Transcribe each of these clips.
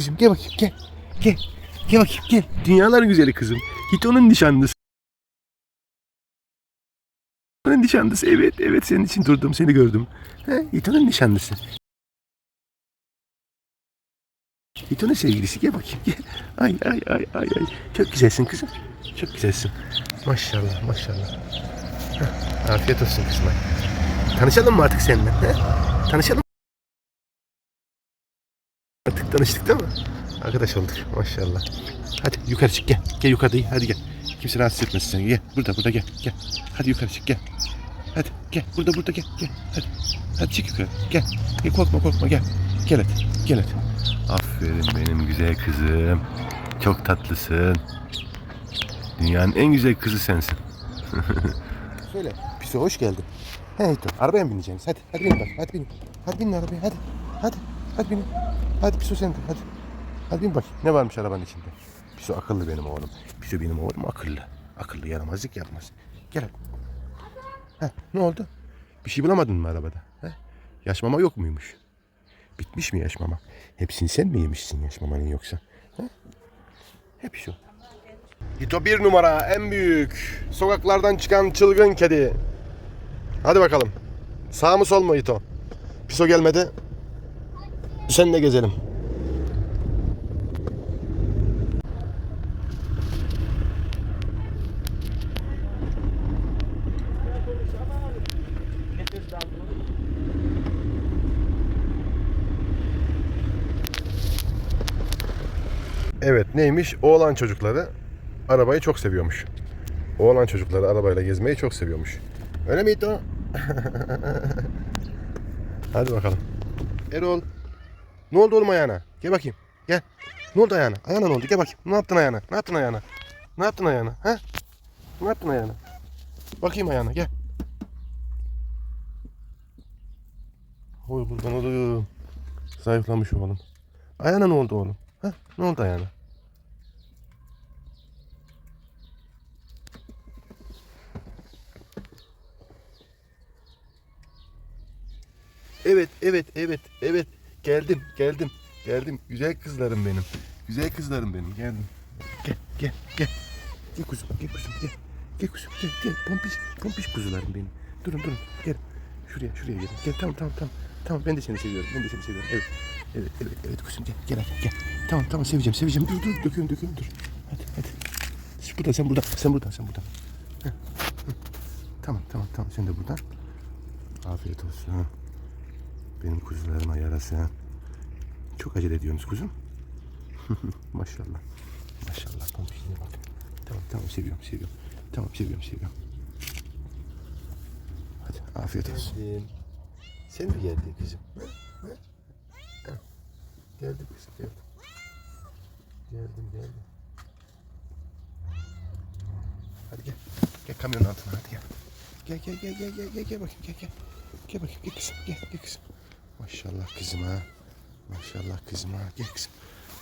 kızım gel bakayım gel. Gel. Gel bakayım gel. Dünyalar güzeli kızım. Hito'nun nişanlısı. Hito'nun nişanlısı evet evet senin için durdum seni gördüm. He, Hito'nun nişanlısı. Hito'nun sevgilisi gel bakayım gel. Ay ay ay ay ay. Çok güzelsin kızım. Çok güzelsin. Maşallah maşallah. Heh, afiyet olsun kızım. Tanışalım mı artık seninle? He? Tanışalım. Artık tanıştık değil mi? Arkadaş olduk maşallah. Hadi yukarı çık gel. Gel yukarıda iyi hadi gel. Kimse rahatsız etmesin seni. Gel burada burada gel. Gel. Hadi yukarı çık gel. Hadi gel burada burada gel. Gel. Hadi. Hadi çık yukarı. Gel. Gel korkma korkma gel. Gel hadi. Gel hadi. Aferin benim güzel kızım. Çok tatlısın. Dünyanın en güzel kızı sensin. Söyle. Piso hoş geldin. He Hito, arabaya mı bineceksiniz? Hadi, hadi binin bak, hadi binin. Hadi binin arabaya, hadi. Hadi, hadi binin. Hadi Piso sen de, hadi. Hadi bin bakayım, ne varmış arabanın içinde? Piso akıllı benim oğlum. Piso benim oğlum akıllı. Akıllı, yaramazlık yapmaz. Gel hadi. Heh, ne oldu? Bir şey bulamadın mı arabada? He? Yaş mama yok muymuş? Bitmiş mi yaş mama? Hepsini sen mi yemişsin yaş mamanın yoksa? He? Hep şu. Hito bir numara, en büyük. Sokaklardan çıkan çılgın kedi. Hadi bakalım. Sağ mı sol mu Hito? Piso gelmedi. Seninle gezelim. Evet neymiş? Oğlan çocukları arabayı çok seviyormuş. Oğlan çocukları arabayla gezmeyi çok seviyormuş. Öyle miydi o? Hadi bakalım. Erol. Ne oldu oğlum ayağına? Gel bakayım. Gel. Ne oldu ayağına? Ayağına ne oldu? Gel bakayım. Ne yaptın ayağına? Ne yaptın ayağına? Ne yaptın ayağına? He? Ne yaptın ayağına? Bakayım ayağına. Gel. Oy kurban olayım. Zayıflamış oğlum. Ayağına ne oldu oğlum? Ha? Ne oldu ayağına? Evet, evet, evet, evet. Geldim, geldim, geldim. Güzel kızlarım benim. Güzel kızlarım benim. Geldim. Gel, gel, gel. Gel kuzum, gel kuzum, gel. Gel kuzum, gel, gel. Pompiş, pompiş kuzularım benim. Durun, durun. Gel. Şuraya, şuraya gelin. Gel, tamam, tamam, tamam. Tamam, ben de seni seviyorum. Ben de seni seviyorum. Evet. Evet, evet, evet kuzum. Gel, gel gel. Tamam, tamam, seveceğim, seveceğim. Dur, dur, döküyorum, döküyorum, dur. Hadi, hadi. Şu burada, sen burada, sen burada, sen burada. Heh. Tamam, tamam, tamam. Sen de buradan. Afiyet olsun. Benim kuzularıma yarası. Çok acele ediyorsunuz kuzum. Maşallah. Maşallah. Pompişliğe bak. Tamam tamam seviyorum seviyorum. Tamam seviyorum seviyorum. Hadi afiyet olsun. Sen mi geldin kızım? Geldim kızım geldim. Geldim geldim. Hadi gel. Gel kamyonun altına hadi gel. Gel gel gel gel gel gel gel bakayım gel gel. Gel bakayım gel kızım gel gel kızım. Maşallah kızım ha. Maşallah kızım ha. Gel kızım.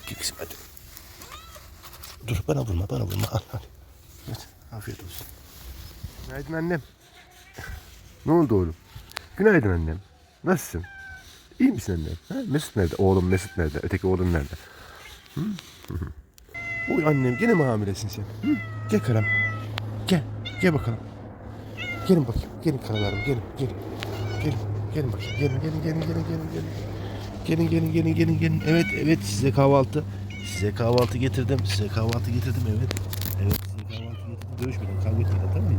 Gel kızım hadi. Dur bana vurma bana vurma. Al al. Evet afiyet olsun. Günaydın annem. ne oldu oğlum? Günaydın annem. Nasılsın? İyi misin annem? Ha? Mesut nerede? Oğlum Mesut nerede? Öteki oğlun nerede? Hı. Oy annem gene mi hamilesin sen? Hı? Gel karam. Gel. Gel bakalım. Gelin bakayım. Gelin karalarım. Gelin. Gelin. Gelin. Gelin bakayım. Gelin gelin gelin gelin gelin gelin. Gelin gelin gelin gelin gelin. Evet evet size kahvaltı. Size kahvaltı getirdim. Size kahvaltı getirdim evet. Evet size kahvaltı getirdim. Dövüşmeden kavga etmeden tamam mı?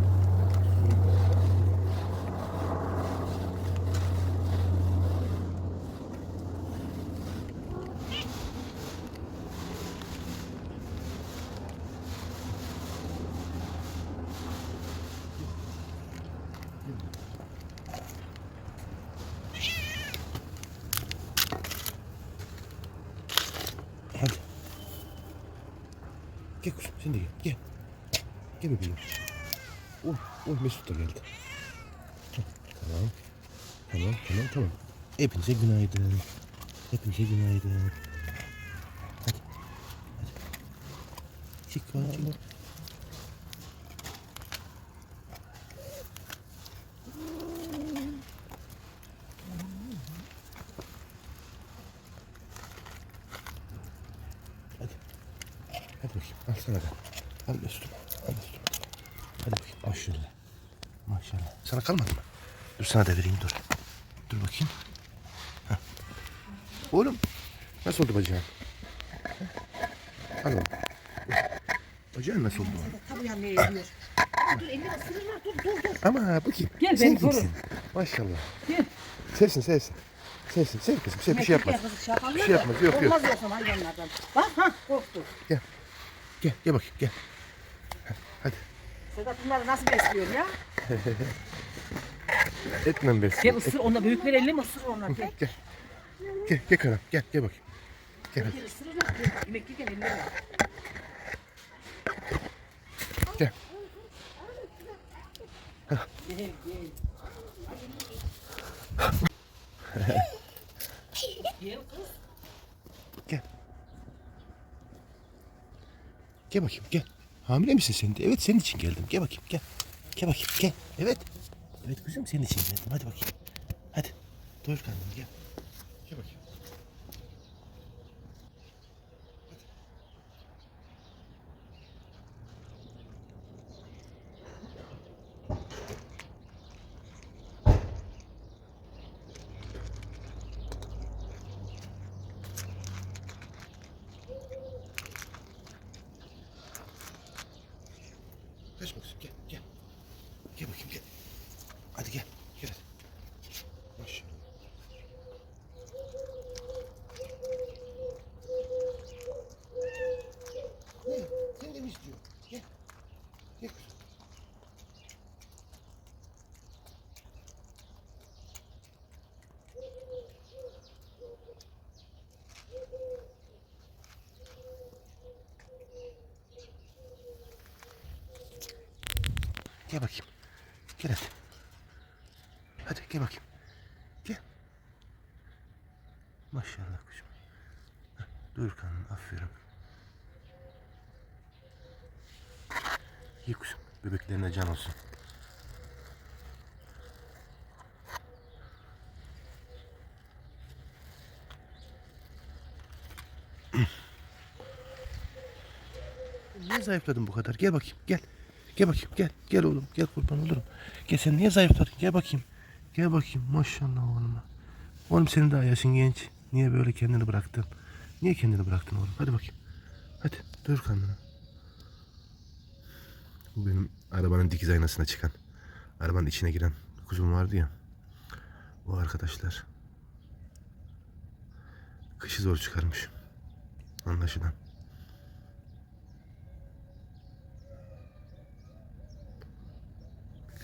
Hadi. Gel kuzum sen de gel. Gel. Gel bebeğim. Oy, oy Mesut da geldi. Tamam. Tamam, tamam, tamam. Hepinize günaydın. Hepinize günaydın. Hadi. Hadi. Çık çık. Hadi bakayım. Al sana da. Al üstüme. Al üstüme. Hadi bakayım. Maşallah. Maşallah. Sana kalmadı mı? Dur sana da vereyim dur. Dur bakayım. Heh. Oğlum. Nasıl oldu bacağın? Al oğlum. Bacağın nasıl oldu? Tabii ya ne ediyor. Dur elini ısırırlar dur dur dur. Ama bu kim? Gel, Sen beni koru. kimsin? Maşallah. Gel. Sevsin sevsin. Sevsin sev kızım sev bir şey yapmaz. Bir şey yapmaz, yok, yok. Olmaz yoksa hayvanlardan. Bak ha korktu. Gel gel bakayım gel. Hadi. Sedat bunları nasıl besliyor ya? Etmem besin. Gel ısır onda büyükler elini mi ısır onlar gel. Gel. Gel gel karam gel gel bakayım. Gel hadi. Gel ısırırlar gel. Yemek yerken elini ver. Gel. Gel gel. Gel. Gel. Gel bakayım gel. Hamile misin sen de? Evet senin için geldim. Gel bakayım gel. Gel bakayım gel. Evet. Evet kızım senin için geldim. Hadi bakayım. Hadi. Doyur karnını gel. Gel bakayım. Kaçma kızım gel gel. Gel bakayım gel. Hadi gel. Gel hadi. Maşallah. Ne? Sen de mi istiyorsun? Gel. Gel kızım. Gel bakayım. Gel hadi. Hadi gel bakayım. Gel. Maşallah kuşum. Dur kanın aferin. İyi kuşum. Bebeklerine can olsun. Niye zayıfladın bu kadar? Gel bakayım. Gel. Gel bakayım. Gel. Gel oğlum. Gel kurban olurum. Gel sen niye zayıfladın? Gel bakayım. Gel bakayım. Maşallah oğluma. Oğlum senin daha yaşın genç. Niye böyle kendini bıraktın? Niye kendini bıraktın oğlum? Hadi bakayım. Hadi. Dur kendine. Bu benim arabanın dikiz aynasına çıkan. Arabanın içine giren kuzum vardı ya. O arkadaşlar. Kışı zor çıkarmış. Anlaşılan.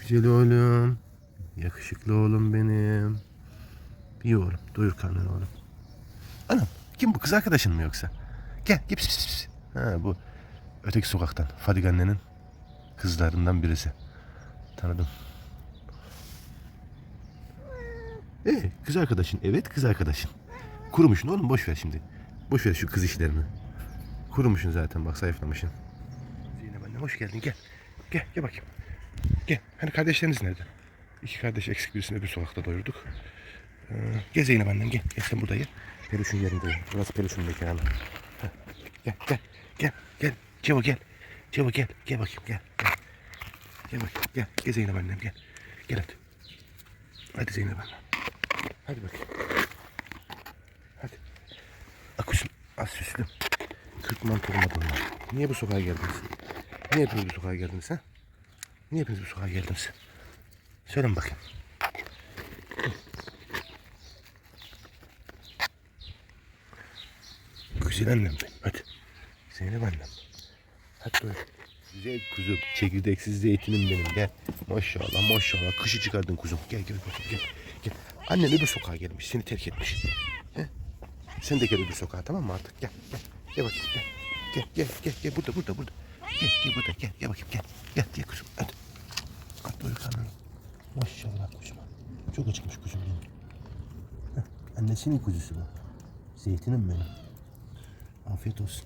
Güzel oğlum. Yakışıklı oğlum benim. İyi oğlum. Doyur karnını oğlum. Anam kim bu kız arkadaşın mı yoksa? Gel gel pis pis pis. Ha bu öteki sokaktan. Fadik annenin kızlarından birisi. Tanıdım. Ee, kız arkadaşın. Evet kız arkadaşın. Kurumuşsun oğlum boş ver şimdi. Boş ver şu kız işlerini. Kurumuşsun zaten bak zayıflamışsın. Zeynep anne hoş geldin gel. Gel gel bakayım. Gel. Hani kardeşleriniz nerede? İki kardeş eksik birisini öbür sokakta doyurduk. Ee, gel Zeynep annem gel. Gel sen burada gel. Peluş'un yerindeyim. Burası Peluş'un mekanı. Gel gel gel gel. Cevo gel. Cevo gel. Gel bakayım gel. Gel, gel bakayım gel. Gel Zeynep annem gel. Gel hadi. Hadi Zeynep annem. Hadi bakayım. Hadi. Akuşum az süslüm. Kırk mantı olmadı. Niye bu sokağa geldiniz? Niye hepiniz bu sokağa geldiniz ha? Niye hepiniz bu sokağa geldiniz? Söyleyin bakayım. Güzel annem benim. Hadi. Zeynep annem. Hadi buyur. Güzel kuzum. Çekirdeksiz zeytinim benim. Gel. Maşallah maşallah. Kışı çıkardın kuzum. Gel gel bakayım gel. Gel. Annen öbür sokağa gelmiş. Seni terk etmiş. He? Sen de gel öbür sokağa tamam mı artık? Gel gel. Gel bakayım gel. Gel gel gel. gel. Burada burada burada. Gel gel burada gel. Gel bakayım gel. Gel diye kuzum. Hadi. Hadi buyur karnını. Maşallah kuzum. Çok acıkmış kuzum benim. Heh, Annesinin kuzusu bu. Zeytinim benim. Afiyet olsun.